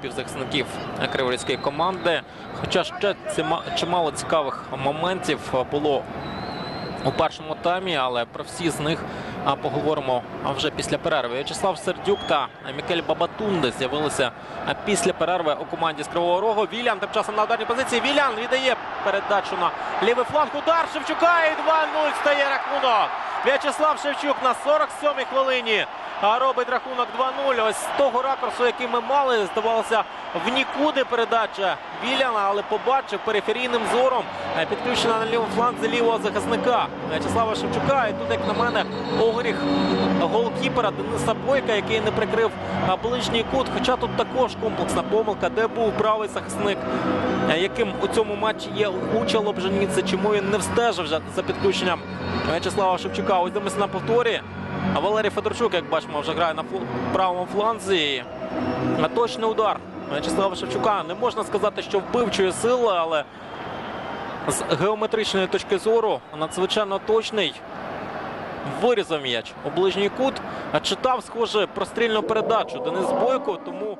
півзахисників криворізької команди. Хоча ще чимало цікавих моментів було у першому таймі, але про всі з них поговоримо вже після перерви. В'ячеслав Сердюк та Мікель Бабатунде з'явилися після перерви у команді з Кривого Рогу. Вілян тим часом на ударній позиції. Вілян віддає передачу на лівий фланг. Удар Шевчука і 2-0 стає рахунок. В'ячеслав Шевчук на 47-й хвилині робить рахунок 2-0. Ось з того ракурсу, який ми мали, здавалося в нікуди передача Віляна, але побачив периферійним зором е, підключена на лівому фланзі лівого захисника В'ячеслава Шевчука. І тут, як на мене, огріх голкіпера Дениса Бойка, який не прикрив ближній кут. Хоча тут також комплексна помилка, де був правий захисник, е, яким у цьому матчі є Уча Лобженіце. Чому він не встежив за підключенням В'ячеслава Шевчука? Ось дивимося на повторі. А Валерій Федорчук, як бачимо, вже грає на правому фланзі. А точний удар В'ячеслава Шевчука. Не можна сказати, що вбивчої сили, але з геометричної точки зору надзвичайно точний. Вирізав м'яч у ближній кут. А читав, схоже, прострільну передачу Денис Бойко. Тому